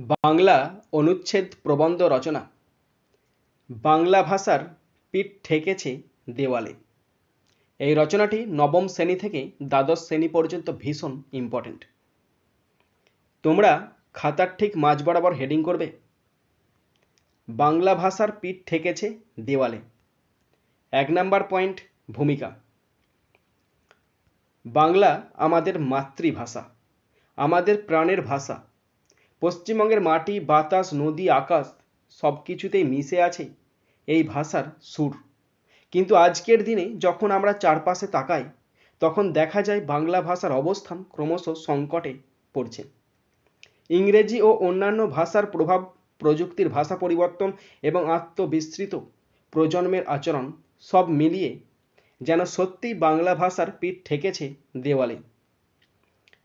বাংলা অনুচ্ছেদ প্রবন্ধ রচনা। বাংলা ভাষার পিঠ ঠেকেছে দেওয়ালে। এই রচনাটি নবম শ্রেণি থেকে দ্বাদশ শ্রেণি পর্যন্ত ভীষণ ইম্পর্ট্যান্ট তোমরা খাতার ঠিক মাঝ বরাবর হেডিং করবে। বাংলা ভাষার পিঠ ঠেকেছে দেওয়ালে। এক নাম্বার পয়েন্ট ভূমিকা। বাংলা আমাদের মাতৃভাষা, আমাদের প্রাণের ভাষা পশ্চিমবঙ্গের মাটি, বাতাস, নদী, আকাশ সব কিছুতেই মিশে আছে এই ভাষার সুর। কিন্তু আজকের দিনে যখন আমরা চারপাশে তাকাই, তখন দেখা যায় বাংলা ভাষার অবস্থান ক্রমশ সংকটে পড়ছে। ইংরেজি ও অন্যান্য ভাষার প্রভাব, প্রযুক্তির ভাষা পরিবর্তন এবং আত্মবিস্তৃত প্রজন্মের আচরণ সব মিলিয়ে যেন সত্যিই বাংলা ভাষার পিঠ ঠেকেছে দেওয়ালে।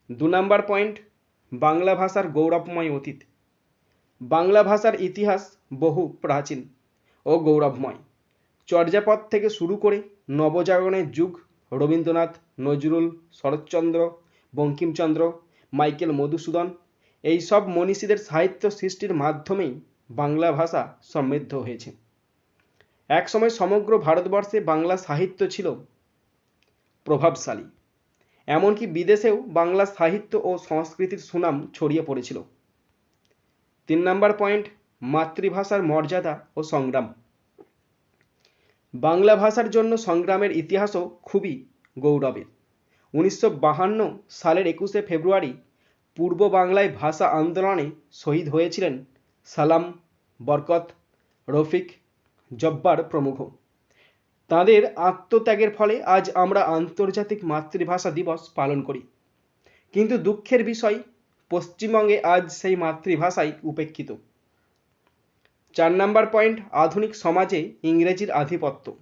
দু নম্বর পয়েন্ট বাংলা ভাষার গৌরবময় অতীত। বাংলা ভাষার ইতিহাস বহু প্রাচীন ও গৌরবময়। চর্যাপদ থেকে শুরু করে নবজাগরণের যুগ রবীন্দ্রনাথ, নজরুল, শরৎচন্দ্র, বঙ্কিমচন্দ্র, মাইকেল মধুসূদন এই সব মনীষীদের সাহিত্য সৃষ্টির মাধ্যমেই বাংলা ভাষা সমৃদ্ধ হয়েছে। একসময় সমগ্র ভারতবর্ষে বাংলা সাহিত্য ছিল প্রভাবশালী। এমনকি বিদেশেও বাংলা সাহিত্য ও সংস্কৃতির সুনাম ছড়িয়ে পড়েছিল। তিন নম্বর পয়েন্ট, মাতৃভাষার মর্যাদা ও সংগ্রাম। বাংলা ভাষার জন্য সংগ্রামের ইতিহাসও খুবই গৌরবের। উনিশশো সালের একুশে ফেব্রুয়ারি পূর্ব বাংলায় ভাষা আন্দোলনে শহীদ হয়েছিলেন সালাম বরকত রফিক জব্বার প্রমুখ। তাদের আত্মত্যাগের ফলে আজ আমরা আন্তর্জাতিক মাতৃভাষা দিবস পালন করি। কিন্তু দুঃখের বিষয়, পশ্চিমবঙ্গে আজ সেই মাতৃভাষাই উপেক্ষিত। চার নাম্বার পয়েন্ট, আধুনিক সমাজে ইংরেজির আধিপত্য।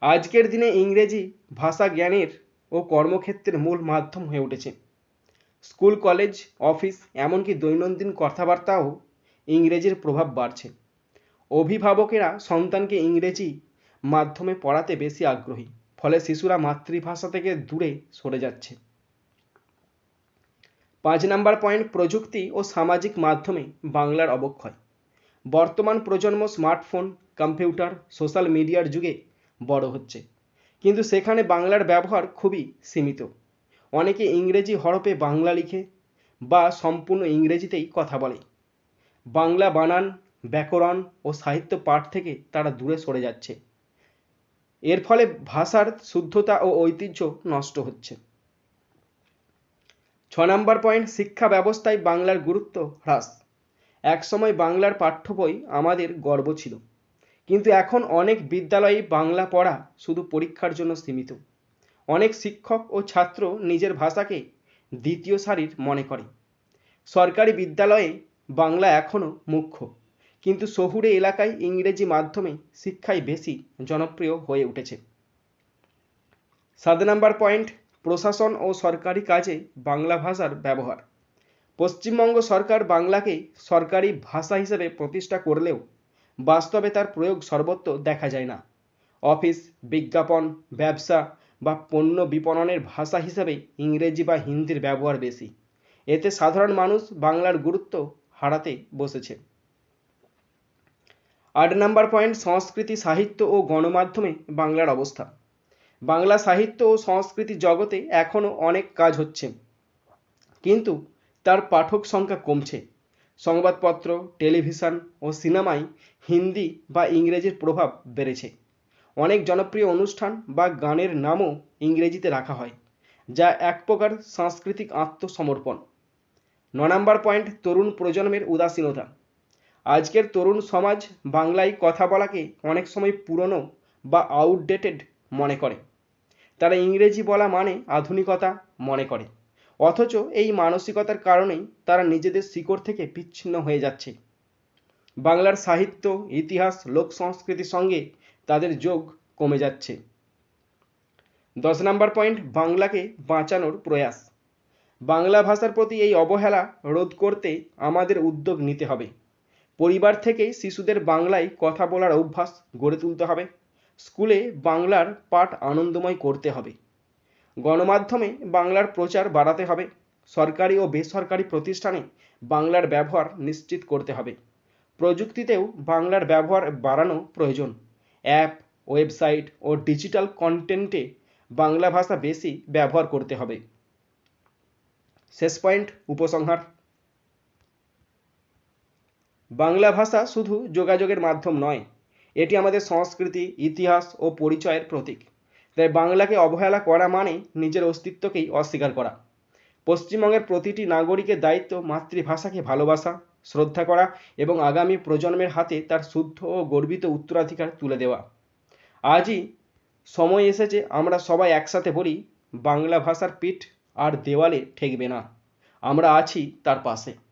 আজকের দিনে ইংরেজি ভাষা জ্ঞানের ও কর্মক্ষেত্রের মূল মাধ্যম হয়ে উঠেছে। স্কুল, কলেজ, অফিস, এমনকি দৈনন্দিন কথাবার্তাও ইংরেজির প্রভাব বাড়ছে। অভিভাবকেরা সন্তানকে ইংরেজি মাধ্যমে পড়াতে বেশি আগ্রহী, ফলে শিশুরা মাতৃভাষা থেকে দূরে সরে যাচ্ছে। পাঁচ নাম্বার পয়েন্ট, প্রযুক্তি ও সামাজিক মাধ্যমে বাংলার অবক্ষয়। বর্তমান প্রজন্ম স্মার্টফোন, কম্পিউটার, সোশ্যাল মিডিয়ার যুগে বড় হচ্ছে। কিন্তু সেখানে বাংলার ব্যবহার খুবই সীমিত। অনেকে ইংরেজি হরফে বাংলা লিখে বা সম্পূর্ণ ইংরেজিতেই কথা বলে। বাংলা বানান, ব্যাকরণ ও সাহিত্য পাঠ থেকে তারা দূরে সরে যাচ্ছে। এর ফলে ভাষার শুদ্ধতা ও ঐতিহ্য নষ্ট হচ্ছে। ছ নম্বর পয়েন্ট শিক্ষা ব্যবস্থায় বাংলার গুরুত্ব হ্রাস। একসময় বাংলার পাঠ্য বই আমাদের গর্ব ছিল। কিন্তু এখন অনেক বিদ্যালয়ে বাংলা পড়া শুধু পরীক্ষার জন্য সীমিত। অনেক শিক্ষক ও ছাত্র নিজের ভাষাকে দ্বিতীয় সারির মনে করে। সরকারি বিদ্যালয়ে বাংলা এখনও মুখ্য। কিন্তু শহুরে এলাকায় ইংরেজি মাধ্যমে শিক্ষাই বেশি জনপ্রিয় হয়ে উঠেছে। সাত নাম্বার পয়েন্ট, প্রশাসন ও সরকারি কাজে বাংলা ভাষার ব্যবহার। পশ্চিমবঙ্গ সরকার বাংলাকে সরকারি ভাষা হিসেবে প্রতিষ্ঠা করলেও বাস্তবে তার প্রয়োগ সর্বত্র দেখা যায় না। অফিস, বিজ্ঞাপন, ব্যবসা বা পণ্য বিপণনের ভাষা হিসেবে ইংরেজি বা হিন্দির ব্যবহার বেশি। এতে সাধারণ মানুষ বাংলার গুরুত্ব হারাতে বসেছে। আট নাম্বার পয়েন্ট, সংস্কৃতি, সাহিত্য ও গণমাধ্যমে বাংলার অবস্থা। বাংলা সাহিত্য ও সংস্কৃতি জগতে এখনও অনেক কাজ হচ্ছে, কিন্তু তার পাঠক সংখ্যা কমছে। সংবাদপত্র, টেলিভিশন ও সিনেমায় হিন্দি বা ইংরেজির প্রভাব বেড়েছে। অনেক জনপ্রিয় অনুষ্ঠান বা গানের নামও ইংরেজিতে রাখা হয়, যা এক প্রকার সাংস্কৃতিক আত্মসমর্পণ। ন নম্বর পয়েন্ট, তরুণ প্রজন্মের উদাসীনতা। আজকের তরুণ সমাজ বাংলায় কথা বলাকে অনেক সময় পুরনো বা আউটডেটেড মনে করে। তারা ইংরেজি বলা মানে আধুনিকতা মনে করে। অথচ এই মানসিকতার কারণেই তারা নিজেদের শিকড় থেকে বিচ্ছিন্ন হয়ে যাচ্ছে। বাংলার সাহিত্য, ইতিহাস, লোক সংস্কৃতির সঙ্গে তাদের যোগ কমে যাচ্ছে। দশ নম্বর পয়েন্ট, বাংলাকে বাঁচানোর প্রয়াস। বাংলা ভাষার প্রতি এই অবহেলা রোধ করতে আমাদের উদ্যোগ নিতে হবে। পরিবার থেকেই শিশুদের বাংলায় কথা বলার অভ্যাস গড়ে তুলতে হবে। স্কুলে বাংলার পাঠ আনন্দময় করতে হবে। গণমাধ্যমে বাংলার প্রচার বাড়াতে হবে। সরকারি ও বেসরকারি প্রতিষ্ঠানে বাংলার ব্যবহার নিশ্চিত করতে হবে। প্রযুক্তিতেও বাংলার ব্যবহার বাড়ানো প্রয়োজন। অ্যাপ, ওয়েবসাইট ও ডিজিটাল কন্টেন্টে বাংলা ভাষা বেশি ব্যবহার করতে হবে। শেষ পয়েন্ট, উপসংহার। বাংলা ভাষা শুধু যোগাযোগের মাধ্যম নয়, এটি আমাদের সংস্কৃতি, ইতিহাস ও পরিচয়ের প্রতীক। তাই বাংলাকে অবহেলা করা মানে নিজের অস্তিত্বকেই অস্বীকার করা। পশ্চিমবঙ্গের প্রতিটি নাগরিকের দায়িত্ব মাতৃভাষাকে ভালোবাসা, শ্রদ্ধা করা এবং আগামী প্রজন্মের হাতে তার শুদ্ধ ও গর্বিত উত্তরাধিকার তুলে দেওয়া। আজই সময় এসেছে আমরা সবাই একসাথে বলি, বাংলা ভাষার পিঠ আর দেওয়ালে ঠেকবে না। আমরা আছি তার পাশে।